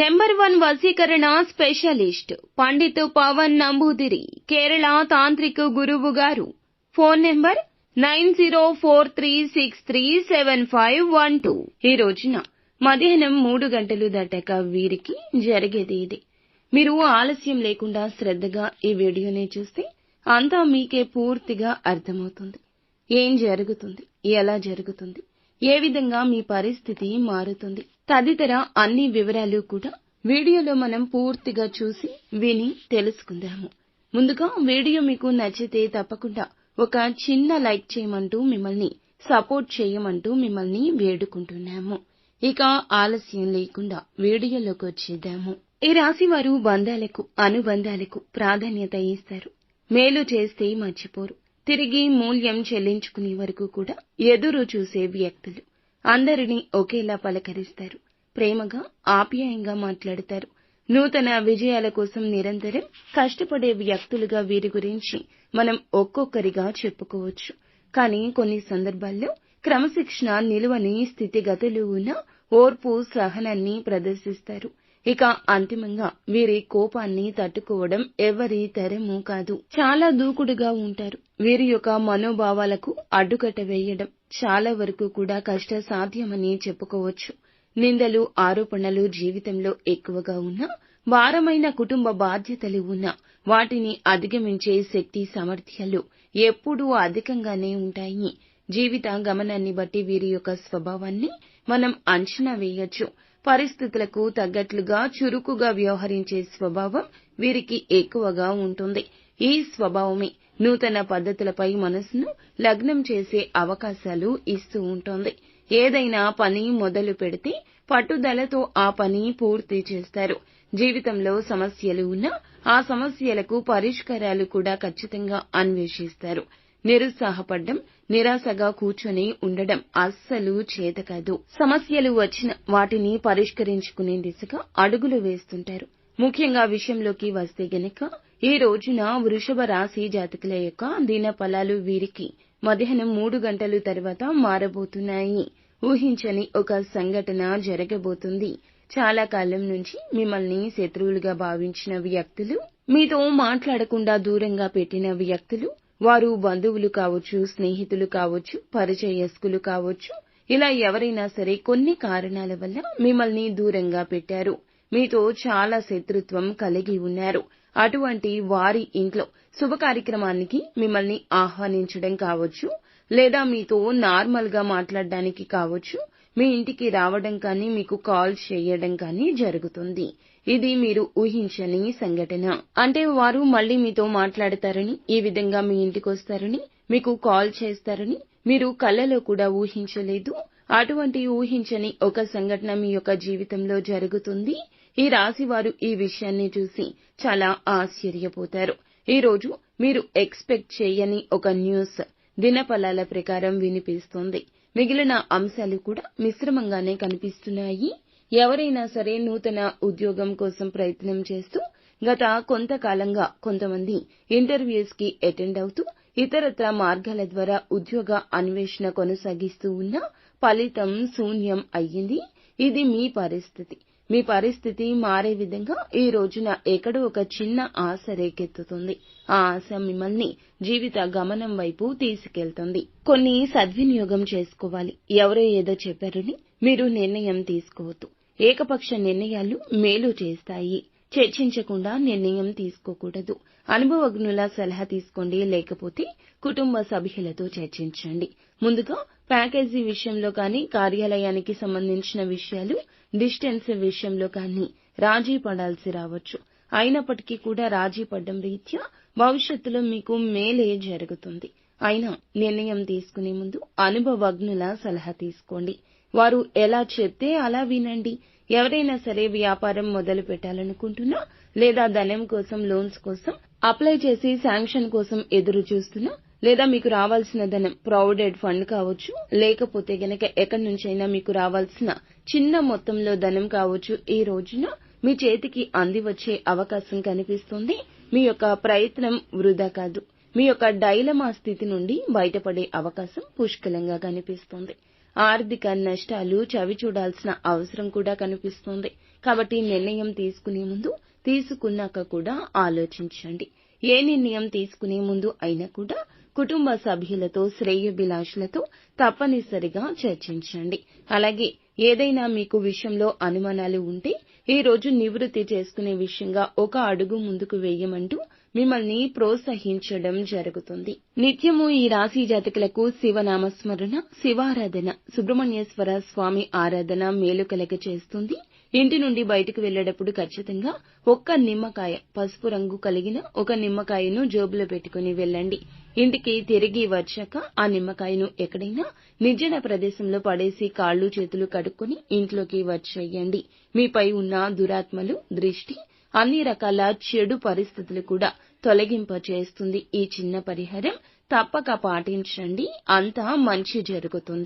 Number one వసీకరణ specialist Pandit Pavan Namboodiri Kerala తాంత్రిక గురువు గారు. Phone number nine zero four three six three seven five one two. ఈ రోజున మధ్యాహ్నం మూడు గంటలు దాటాక వీరికి జరిగేది ఇది. మీరు ఆలస్యం లేకుండా శ్రద్ధగా ఈ వీడియోని చూస్తే అంతా మీకే పూర్తిగా అర్థమవుతుంది. ఏం జరుగుతుంది? ఎలా జరుగుతుంది? ఏ విధంగా మీ పరిస్థితి మారుతుంది? తదితర అన్ని వివరాలు కూడా వీడియోలో మనం పూర్తిగా చూసి విని తెలుసుకుందాము. ముందుగా వీడియో మీకు నచ్చితే తప్పకుండా ఒక చిన్న లైక్ చేయమంటూ మిమ్మల్ని సపోర్ట్ చేయమంటూ మిమ్మల్ని వేడుకుంటున్నాము. ఇక ఆలస్యం లేకుండా వీడియోలోకి వచ్చేద్దాము. ఈ రాశి వారు బంధాలకు అనుబంధాలకు ప్రాధాన్యత ఇస్తారు. మేలు చేస్తే మర్చిపోరు. తిరిగి మూల్యం చెల్లించుకునే వరకు కూడా ఎదురు చూసే వ్యక్తులు. అందరినీ ఒకేలా పలకరిస్తారు. ప్రేమగా ఆప్యాయంగా మాట్లాడతారు. నూతన విజయాల కోసం నిరంతరం కష్టపడే వ్యక్తులుగా వీరి గురించి మనం ఒక్కొక్కరిగా చెప్పుకోవచ్చు. కానీ కొన్ని సందర్భాల్లో క్రమశిక్షణ నిలువని స్థితిగతులు ఉన్న ఓర్పు సహనాన్ని ప్రదర్శిస్తారు. ఇక అంతిమంగా వీరి కోపాన్ని తట్టుకోవడం ఎవరి తరమూ కాదు. చాలా దూకుడుగా ఉంటారు. వీరి యొక్క మనోభావాలకు అడ్డుకట్ట వేయడం. చాలా వరకు కూడా కష్ట సాధ్యమని చెప్పుకోవచ్చు. నిందలు ఆరోపణలు జీవితంలో ఎక్కువగా ఉన్నా భారమైన కుటుంబ బాధ్యతలు ఉన్నా వాటిని అధిగమించే శక్తి సామర్థ్యాలు ఎప్పుడూ అధికంగానే ఉంటాయి. జీవిత గమనాన్ని బట్టి వీరి యొక్క స్వభావాన్ని మనం అంచనా వేయొచ్చు. పరిస్థితులకు తగ్గట్లుగా చురుకుగా వ్యవహరించే స్వభావం వీరికి ఎక్కువగా ఉంటుంది. ఈ స్వభావమే నూతన పద్ధతులపై మనసును లగ్నం చేసే అవకాశాలు ఇస్తూ ఉంటుంది. ఏదైనా పని మొదలు పెడితే పట్టుదలతో ఆ పని పూర్తి చేస్తారు. జీవితంలో సమస్యలు ఉన్నా ఆ సమస్యలకు పరిష్కారాలు కూడా ఖచ్చితంగా అన్వేషిస్తారు. నిరుత్సాహపడ్డం నిరాశగా కూర్చొని ఉండడం అస్సలు చేతకాదు సమస్యలు వచ్చిన వాటిని పరిష్కరించుకునే దిశగా అడుగులు వేస్తుంటారు. ముఖ్యంగా విషయంలోకి వస్తే గనక ఈ రోజున వృషభ రాశి జాతకుల యొక్క దిన ఫలాలు వీరికి మధ్యాహ్నం మూడు గంటలు తర్వాత మారబోతున్నాయి. ఊహించని ఒక సంఘటన జరగబోతుంది. చాలా కాలం నుంచి మిమ్మల్ని శత్రువులుగా భావించిన వ్యక్తులు మీతో మాట్లాడకుండా దూరంగా పెట్టిన వ్యక్తులు వారు బంధువులు కావచ్చు స్నేహితులు కావచ్చు పరిచయస్కులు కావచ్చు ఇలా ఎవరైనా సరే కొన్ని కారణాల వల్ల మిమ్మల్ని దూరంగా పెట్టారు. మీతో చాలా శత్రుత్వం కలిగి ఉన్నారు. అటువంటి వారి ఇంట్లో శుభ కార్యక్రమానికి మిమ్మల్ని ఆహ్వానించడం కావచ్చు లేదా మీతో నార్మల్గా మాట్లాడడానికి కావచ్చు మీ ఇంటికి రావడం కానీ మీకు కాల్ చేయడం కానీ జరుగుతుంది. ఇది మీరు ఊహించని సంఘటన. అంటే వారు మళ్ళీ మీతో మాట్లాడతారని ఈ విధంగా మీ ఇంటికి వస్తారని మీకు కాల్ చేస్తారని మీరు కళ్ళలో కూడా ఊహించలేదు. అటువంటి ఊహించని ఒక సంఘటన మీ యొక్క జీవితంలో జరుగుతుంది. ఈ రాశి వారు ఈ విషయాన్ని చూసి చాలా ఆశ్చర్యపోతారు. ఈ రోజు మీరు ఎక్స్పెక్ట్ చేయని ఒక న్యూస్ దినఫలాల ప్రకారం వినిపిస్తుంది. మిగిలిన అంశాలు కూడా మిశ్రమంగానే కనిపిస్తున్నాయి. ఎవరైనా సరే నూతన ఉద్యోగం కోసం ప్రయత్నం చేస్తూ గత కొంతకాలంగా కొంతమంది ఇంటర్వ్యూస్కి అటెండ్ అవుతూ ఇతరత్ర మార్గాల ద్వారా ఉద్యోగ అన్వేషణ కొనసాగిస్తూ ఉన్న ఫలితం శూన్యం అయ్యింది. ఇది మీ పరిస్థితి. మీ పరిస్థితి మారే విధంగా ఈ రోజున ఎక్కడో ఒక చిన్న ఆశ రేకెత్తుతుంది. ఆ ఆశ మిమ్మల్ని జీవిత గమనం వైపు తీసుకెళ్తుంది. కొన్ని సద్వినియోగం చేసుకోవాలి. ఎవరో ఏదో చెప్పారని మీరు నిర్ణయం తీసుకోవద్దు. ఏకపక్ష నిర్ణయాలు మేలు చేస్తాయి. చర్చించకుండా నిర్ణయం తీసుకోకూడదు. అనుభవజ్ఞుల సలహా తీసుకోండి లేకపోతే కుటుంబ సభ్యులతో చర్చించండి. ముందుగా ప్యాకేజీ విషయంలో కానీ కార్యాలయానికి సంబంధించిన విషయాలు డిస్టెన్స్ విషయంలో కానీ రాజీ పడాల్సి రావచ్చు. అయినప్పటికీ కూడా రాజీ పడ్డం రీత్యా భవిష్యత్తులో మీకు మేలే జరుగుతుంది. అయినా నిర్ణయం తీసుకునే ముందు అనుభవజ్ఞుల సలహా తీసుకోండి. వారు ఎలా చెప్తే అలా వినండి. ఎవరైనా సరే వ్యాపారం మొదలు పెట్టాలనుకుంటున్నా లేదా ధనం కోసం లోన్స్ కోసం అప్లై చేసి శాంక్షన్ కోసం ఎదురు చూస్తున్నా లేదా మీకు రావాల్సిన ధనం ప్రావిడెంట్ ఫండ్ కావచ్చు లేకపోతే గనక ఎక్కడి నుంచైనా మీకు రావాల్సిన చిన్న మొత్తంలో ధనం కావచ్చు ఈ రోజున మీ చేతికి అంది వచ్చే అవకాశం కనిపిస్తుంది. మీ యొక్క ప్రయత్నం వృధా కాదు. మీ యొక్క డైలమా స్థితి నుండి బయటపడే అవకాశం పుష్కలంగా కనిపిస్తుంది. ఆర్థిక నష్టాలు చవి చూడాల్సిన అవసరం కూడా కనిపిస్తుంది. కాబట్టి నిర్ణయం తీసుకునే ముందు తీసుకున్నాక కూడా ఆలోచించండి. ఏ నిర్ణయం తీసుకునే ముందు అయినా కూడా కుటుంబ సభ్యులతో శ్రేయోభిలాషులతో తప్పనిసరిగా చర్చించండి. అలాగే ఏదైనా మీకు విషయంలో అనుమానాలు ఉంటే ఈ రోజు నివృత్తి చేసుకునే విషయంగా ఒక అడుగు ముందుకు వేయమంటూ మిమ్మల్ని ప్రోత్సహించడం జరుగుతుంది. నిత్యము ఈ రాశి జాతకులకు శివనామస్మరణ శివారాధన సుబ్రహ్మణ్యేశ్వర స్వామి ఆరాధన మేలు కలగ చేస్తుంది. ఇంటి నుండి బయటకు వెళ్ళేటప్పుడు ఖచ్చితంగా ఒక్క నిమ్మకాయ పసుపు రంగు కలిగిన ఒక నిమ్మకాయను జోబులో పెట్టుకుని వెళ్ళండి. ఇంటికి తిరిగి వచ్చాక ఆ నిమ్మకాయను ఎక్కడైనా నిర్జన ప్రదేశంలో పడేసి కాళ్ళు చేతులు కడుక్కుని ఇంట్లోకి వచ్చేయండి. మీపై ఉన్న దురాత్మలు దృష్టి అన్ని రకాల చెడు పరిస్థితులు కూడా తొలగింప చేస్తుంది. ఈ చిన్న పరిహారం తప్పక పాటించండి. అంతా మంచి జరుగుతుంది.